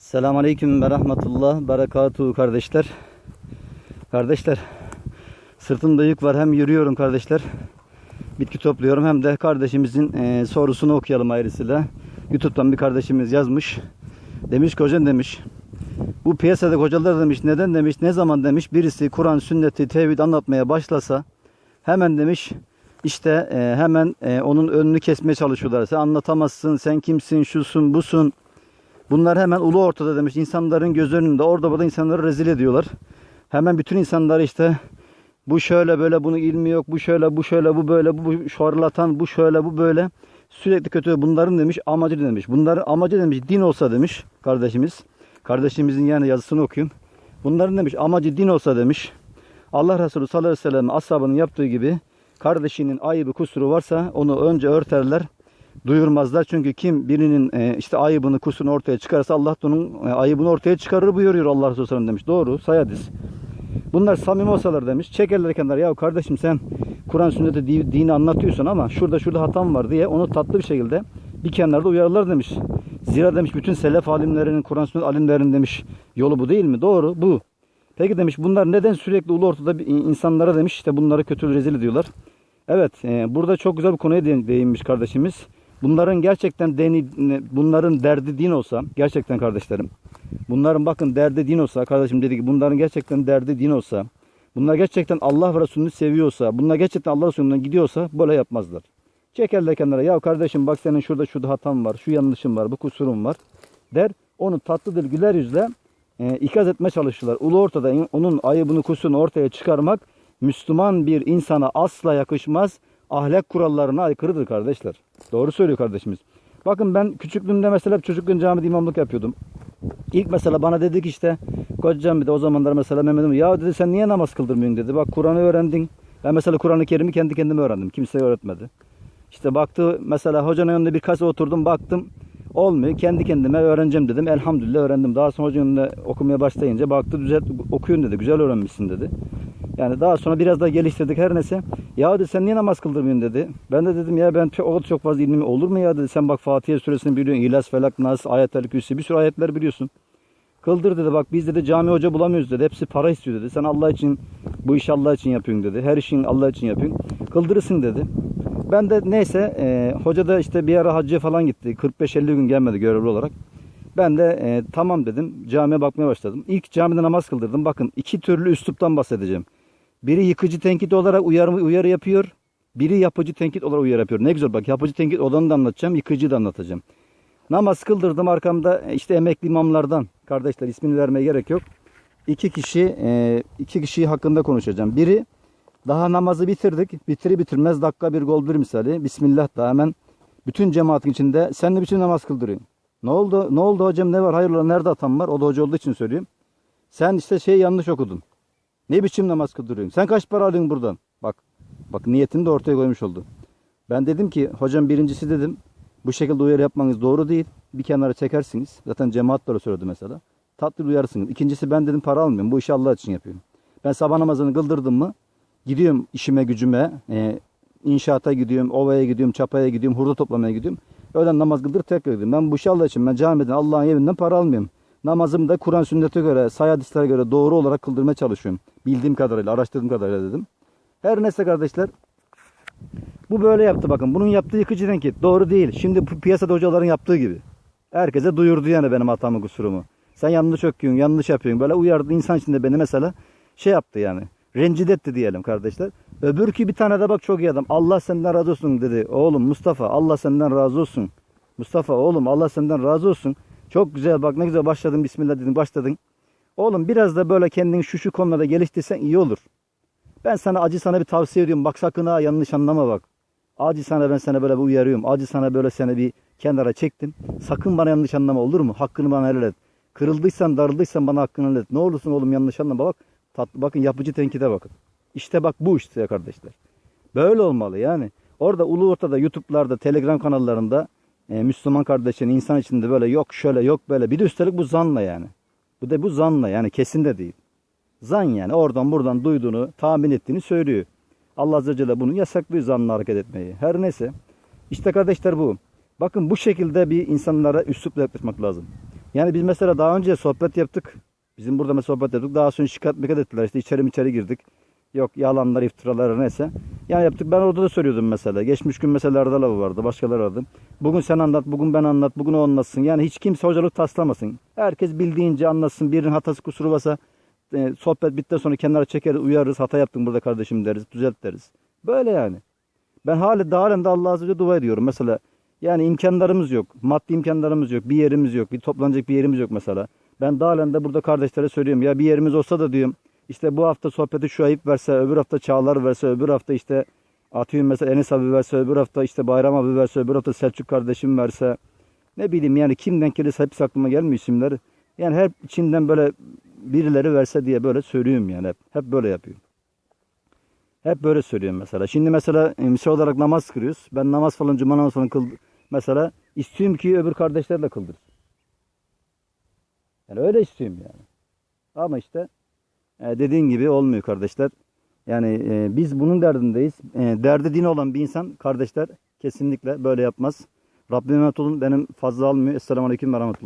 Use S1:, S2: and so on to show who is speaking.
S1: Selamun Aleyküm ve Rahmetullah Berekatuhu kardeşler. Kardeşler sırtımda yük var hem yürüyorum kardeşler. Bitki topluyorum hem de kardeşimizin e, sorusunu okuyalım ayrısıyla. Youtube'dan bir kardeşimiz yazmış. Demiş ki hocam demiş. Bu piyasada hocalar demiş neden demiş ne zaman demiş birisi Kur'an sünneti tevhid anlatmaya başlasa hemen demiş işte e, hemen e, onun önünü kesmeye çalışıyorlar. Sen anlatamazsın sen kimsin şusun busun. Bunlar hemen ulu ortada demiş. İnsanların göz önünde orada burada insanları rezil ediyorlar. Hemen bütün insanlar işte bu şöyle böyle bunu ilmi yok. Bu şöyle bu şöyle bu böyle bu, şarlatan bu şöyle bu böyle. Sürekli kötü bunların demiş amacı demiş. Bunların amacı demiş din olsa demiş kardeşimiz. Kardeşimizin yani yazısını okuyun. Bunların demiş amacı din olsa demiş. Allah Resulü sallallahu aleyhi ve sellem ashabının yaptığı gibi kardeşinin ayıbı kusuru varsa onu önce örterler duyurmazlar. Çünkü kim birinin e, işte ayıbını kusurunu ortaya çıkarsa Allah da onun e, ayıbını ortaya çıkarır buyuruyor Allah Resulü sallallahu demiş. Doğru say hadis. Bunlar samimi olsalar demiş. Çekerler kenara ya kardeşim sen Kur'an sünneti di- dini anlatıyorsun ama şurada şurada hatam var diye onu tatlı bir şekilde bir kenarda uyarırlar demiş. Zira demiş bütün selef alimlerinin Kur'an sünnet alimlerinin demiş yolu bu değil mi? Doğru bu. Peki demiş bunlar neden sürekli ulu ortada insanlara demiş işte bunları kötü rezil ediyorlar. Evet e, burada çok güzel bir konuya değin- değinmiş kardeşimiz. Bunların gerçekten deni, bunların derdi din olsa gerçekten kardeşlerim. Bunların bakın derdi din olsa kardeşim dedi ki bunların gerçekten derdi din olsa bunlar gerçekten Allah ve Resulünü seviyorsa bunlar gerçekten Allah Resulü'nden gidiyorsa böyle yapmazlar. Çekerler kenara ya kardeşim bak senin şurada şurada hatan var şu yanlışın var bu kusurun var der onu tatlı dil güler yüzle e, ikaz etmeye çalışırlar. Ulu ortada onun ayıbını kusurunu ortaya çıkarmak Müslüman bir insana asla yakışmaz. Ahlak kurallarına aykırıdır kardeşler. Doğru söylüyor kardeşimiz. Bakın ben küçüklüğümde mesela çocukken camide imamlık yapıyordum. İlk mesela bana dedi ki işte kocam bir de o zamanlar mesela Mehmet'im ya dedi sen niye namaz kıldırmıyorsun dedi. Bak Kur'an'ı öğrendin. Ben mesela Kur'an-ı Kerim'i kendi kendime öğrendim. Kimseye öğretmedi. İşte baktı mesela hocanın yanında birkaç oturdum baktım olmuyor. Kendi kendime öğreneceğim dedim. Elhamdülillah öğrendim. Daha sonra hocanın okumaya başlayınca baktı düzelt okuyun dedi. Güzel öğrenmişsin dedi. Yani daha sonra biraz daha geliştirdik her neyse. Ya dedi sen niye namaz kıldırmıyorsun dedi. Ben de dedim ya ben çok, o çok fazla ilmim olur mu ya dedi. Sen bak Fatiha suresini biliyorsun. İhlas, Felak, Nas, Ayet-el Kürsi bir sürü ayetler biliyorsun. Kıldır dedi bak biz dedi cami hoca bulamıyoruz dedi. Hepsi para istiyor dedi. Sen Allah için bu işi Allah için yapıyorsun dedi. Her işin Allah için yapıyorsun. Kıldırırsın dedi. Ben de neyse e, hoca da işte bir ara hacca falan gitti. 45-50 gün gelmedi görevli olarak. Ben de e, tamam dedim. Camiye bakmaya başladım. İlk camide namaz kıldırdım. Bakın iki türlü üsluptan bahsedeceğim. Biri yıkıcı tenkit olarak uyarı, uyarı yapıyor. Biri yapıcı tenkit olarak uyarı yapıyor. Ne güzel bak yapıcı tenkit olanı da anlatacağım. Yıkıcı da anlatacağım. Namaz kıldırdım arkamda e, işte emekli imamlardan. Kardeşler ismini vermeye gerek yok. İki kişi e, iki kişi hakkında konuşacağım. Biri daha namazı bitirdik. Bitiri bitirmez dakika bir gol bir misali. Bismillah da hemen bütün cemaatin içinde sen de bütün namaz kıldırıyorsun. Ne oldu? Ne oldu hocam ne var? Hayırlı nerede atam var? O da hoca olduğu için söylüyorum. Sen işte şey yanlış okudun. Ne biçim namaz kıldırıyorsun? Sen kaç para alıyorsun buradan? Bak. Bak niyetini de ortaya koymuş oldu. Ben dedim ki hocam birincisi dedim bu şekilde uyarı yapmanız doğru değil. Bir kenara çekersiniz. Zaten cemaat da öyle söyledi mesela. Tatlı uyarsınız. İkincisi ben dedim para almıyorum. Bu işi Allah için yapıyorum. Ben sabah namazını kıldırdım mı gidiyorum işime gücüme. E, inşaata gidiyorum, ovaya gidiyorum, çapaya gidiyorum, hurda toplamaya gidiyorum. Öğlen namaz kıldır tekrar gidiyorum. Ben bu işi Allah için. Ben camiden Allah'ın evinden para almıyorum. Namazımı da Kur'an sünnete göre, say hadislere göre doğru olarak kıldırmaya çalışıyorum. Bildiğim kadarıyla, araştırdığım kadarıyla dedim. Her neyse kardeşler. Bu böyle yaptı bakın. Bunun yaptığı yıkıcı tenkit. Doğru değil. Şimdi bu piyasada hocaların yaptığı gibi. Herkese duyurdu yani benim hatamı kusurumu. Sen yanlış okuyorsun, yanlış yapıyorsun. Böyle uyardı insan içinde beni mesela şey yaptı yani. Rencide etti diyelim kardeşler. Öbür ki bir tane de bak çok iyi adam. Allah senden razı olsun dedi. Oğlum Mustafa Allah senden razı olsun. Mustafa oğlum Allah senden razı olsun. Çok güzel bak ne güzel başladın Bismillah dedin başladın. Oğlum biraz da böyle kendini şu şu konularda geliştirsen iyi olur. Ben sana acı sana bir tavsiye ediyorum. Bak sakın ha yanlış anlama bak. Acı sana ben sana böyle bir uyarıyorum. Acı sana böyle seni bir kenara çektim. Sakın bana yanlış anlama olur mu? Hakkını bana helal et. Kırıldıysan darıldıysan bana hakkını helal et. Ne olursun oğlum yanlış anlama bak. Tatlı, bakın yapıcı tenkide bakın. İşte bak bu işte ya kardeşler. Böyle olmalı yani. Orada ulu ortada YouTube'larda, Telegram kanallarında e, Müslüman kardeşin insan içinde böyle yok şöyle yok böyle. Bir de üstelik bu zanla yani. Bu da bu zanla yani kesin de değil. Zan yani oradan buradan duyduğunu, tahmin ettiğini söylüyor. Allah Azze ve Celle bunu yasaklıyor zanla hareket etmeyi. Her neyse. İşte kardeşler bu. Bakın bu şekilde bir insanlara üslupla yaklaşmak lazım. Yani biz mesela daha önce sohbet yaptık. Bizim burada mesela sohbet yaptık. Daha sonra şikayet mikat ettiler. İşte içeri içeri girdik. Yok yalanlar, iftiralar neyse. Yani yaptık. Ben orada da söylüyordum mesela. Geçmiş gün mesela Erdal vardı. Başkaları vardı. Bugün sen anlat, bugün ben anlat, bugün o anlatsın. Yani hiç kimse hocalık taslamasın. Herkes bildiğince anlatsın. Birinin hatası kusuru varsa e, sohbet bittikten sonra kenara çekeriz, uyarırız. Hata yaptın burada kardeşim deriz, düzelt deriz. Böyle yani. Ben halen de halen de Allah Azze dua ediyorum. Mesela yani imkanlarımız yok. Maddi imkanlarımız yok. Bir yerimiz yok. Bir toplanacak bir yerimiz yok mesela. Ben de halen de burada kardeşlere söylüyorum. Ya bir yerimiz olsa da diyorum. İşte bu hafta sohbeti şu ayıp verse, öbür hafta Çağlar verse, öbür hafta işte atıyorum mesela Enes abi verse, öbür hafta işte Bayram abi verse, öbür hafta Selçuk kardeşim verse. Ne bileyim yani kim denk gelirse hepsi aklıma gelmiyor isimler. Yani her içinden böyle birileri verse diye böyle söylüyorum yani hep. Hep böyle yapıyorum. Hep böyle söylüyorum mesela. Şimdi mesela e, misal olarak namaz kılıyoruz. Ben namaz falan, cuma namazı falan kıl mesela istiyorum ki öbür kardeşler de kıldırsın. Yani öyle istiyorum yani. Ama işte e, dediğin gibi olmuyor kardeşler. Yani e, biz bunun derdindeyiz. E, derdi din olan bir insan kardeşler kesinlikle böyle yapmaz. Rabbime emanet olun. Benim fazla almıyor. Esselamu Aleyküm ve.